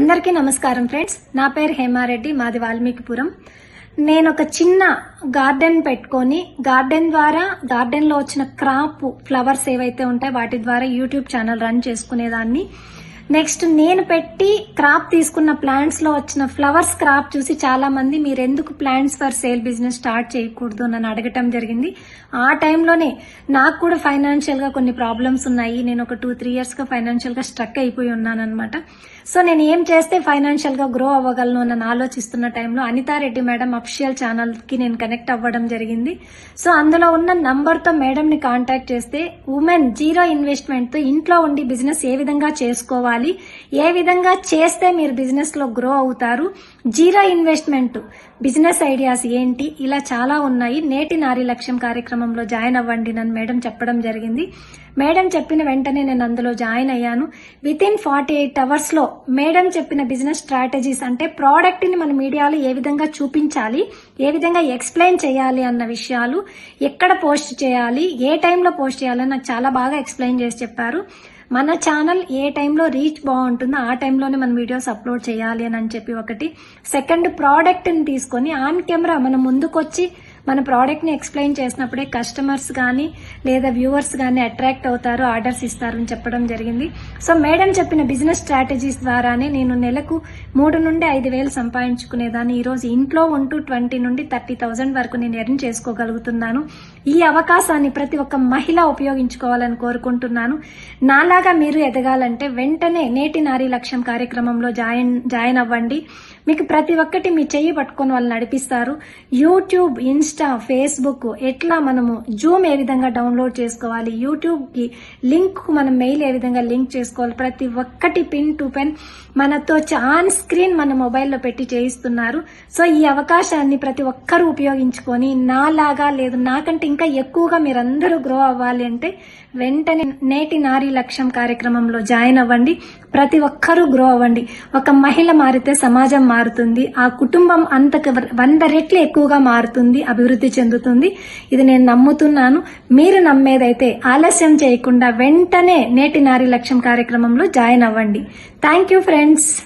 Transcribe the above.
అందరికీ నమస్కారం ఫ్రెండ్స్. నా పేరు హేమారెడ్డి మాది వాల్మీకిపురం. నేను ఒక చిన్న గార్డెన్ పెట్టుకొని గార్డెన్ ద్వారా గార్డెన్లో వచ్చిన క్రాప్ ఫ్లవర్స్ ఏవైతే ఉంటాయో వాటి ద్వారా యూట్యూబ్ ఛానల్ రన్ చేసుకునేదాన్ని. నెక్స్ట్ నేను పెట్టి క్రాప్ తీసుకున్న ప్లాంట్స్లో వచ్చిన ఫ్లవర్స్ క్రాప్ చూసి చాలా మంది మీరు ఎందుకు plants for sale business start చేయకూడదు? నన్ను అడగటం జరిగింది. ఆ టైంలోనే నాకు కూడా ఫైనాన్షియల్గా కొన్ని ప్రాబ్లమ్స్ ఉన్నాయి. నేను ఒక టూ త్రీ ఇయర్స్గా ఫైనాన్షియల్గా స్ట్రక్ అయిపోయి ఉన్నాను అనమాట సో నేను ఏం చేస్తే ఫైనాన్షియల్గా గ్రో అవ్వగలను నన్ను ఆలోచిస్తున్న టైంలో అనితారెడ్డి మేడం అఫిషియల్ ఛానల్కి నేను కనెక్ట్ అవ్వడం జరిగింది. సో అందులో ఉన్న నంబర్తో మేడం ని కాంటాక్ట్ చేస్తే ఉమెన్ జీరో ఇన్వెస్ట్మెంట్తో ఇంట్లో ఉండి బిజినెస్ ఏ విధంగా చేసుకోవాలి? ఏ విధంగా చేస్తే మీరు బిజినెస్లో గ్రో అవుతారు? జీరో ఇన్వెస్ట్మెంట్ బిజినెస్ ఐడియాస్ ఏంటి? ఇలా చాలా ఉన్నాయి. నేటి నారీ లక్ష్యం కార్యక్రమంలో జాయిన్ అవ్వండి నన్ను. మేడం చెప్పడం జరిగింది. మేడం చెప్పిన వెంటనే నేను అందులో జాయిన్ అయ్యాను. విత్ ఇన్ ఫార్టీ ఎయిట్ అవర్స్లో మేడం చెప్పిన బిజినెస్ స్ట్రాటజీస్ అంటే ప్రోడక్ట్ని మన మీడియాలో ఏ విధంగా చూపించాలి? ఏ విధంగా ఎక్స్ప్లెయిన్ చేయాలి అన్న విషయాలు ఎక్కడ పోస్ట్ చేయాలి? ఏ టైంలో పోస్ట్ చేయాలని నాకు చాలా బాగా ఎక్స్ప్లెయిన్ చేసి చెప్పారు. మన ఛానల్ ఏ టైంలో రీచ్ బాగుంటుందో ఆ టైంలోనే మన వీడియోస్ అప్లోడ్ చేయాలి అని చెప్పి ఒకటి. సెకండ్ ప్రోడక్ట్ని తీసుకొని ఆన్ కెమెరా మనం ముందుకొచ్చి మన ప్రోడక్ట్ని ఎక్స్ప్లెయిన్ చేసినప్పుడే కస్టమర్స్ కానీ లేదా వ్యూవర్స్ కానీ అట్రాక్ట్ అవుతారు ఆర్డర్స్ ఇస్తారు అని చెప్పడం జరిగింది. సో మేడం చెప్పిన బిజినెస్ స్ట్రాటజీస్ ద్వారానే నేను నెలకు మూడు నుండి ఐదు వేలు సంపాదించుకునేదాన్ని. ఈరోజు ఇంట్లో ఉంటూ ట్వంటీ నుండి థర్టీ థౌజండ్ వరకు నేను ఎర్న్ చేసుకోగలుగుతున్నాను. ఈ అవకాశాన్ని ప్రతి ఒక్క మహిళ ఉపయోగించుకోవాలని కోరుకుంటున్నాను. నాలాగా మీరు ఎదగాలంటే వెంటనే నేటి నారీ లక్ష్యం కార్యక్రమంలో జాయిన్ జాయిన్ అవ్వండి. మీకు ప్రతి ఒక్కటి మీ చెయ్యి పట్టుకొని వాళ్ళు నడిపిస్తారు. యూట్యూబ్ ఇన్స్టా ఇన్స్టా ఫేస్బుక్ ఎట్లా మనము జూమ్ ఏ విధంగా డౌన్లోడ్ చేసుకోవాలి యూట్యూబ్కి లింక్ మనం మెయిల్ ఏ విధంగా లింక్ చేసుకోవాలి ప్రతి ఒక్కటి పిన్ టు పెన్ మనతో ఆన్ స్క్రీన్ మన మొబైల్లో పెట్టి చేయిస్తున్నారు. సో ఈ అవకాశాన్ని ప్రతి ఒక్కరూ ఉపయోగించుకొని నాలాగా లేదు నాకంటే ఇంకా ఎక్కువగా మీరందరూ గ్రో అవ్వాలి అంటే వెంటనే నేటి నారీ లక్ష్యం కార్యక్రమంలో జాయిన్ అవ్వండి. ప్రతి ఒక్కరూ గ్రో అవ్వండి. ఒక మహిళ మారితే సమాజం మారుతుంది. ఆ కుటుంబం అంతకు వంద రెట్లు ఎక్కువగా మారుతుంది. అభివృద్ధి చెందుతుంది. ఇది నేను నమ్ముతున్నాను. మీరు నమ్మేదైతే ఆలస్యం చేయకుండా వెంటనే నేటి నారీ లక్ష్యం కార్యక్రమంలో జాయిన్ అవ్వండి. Thank you friends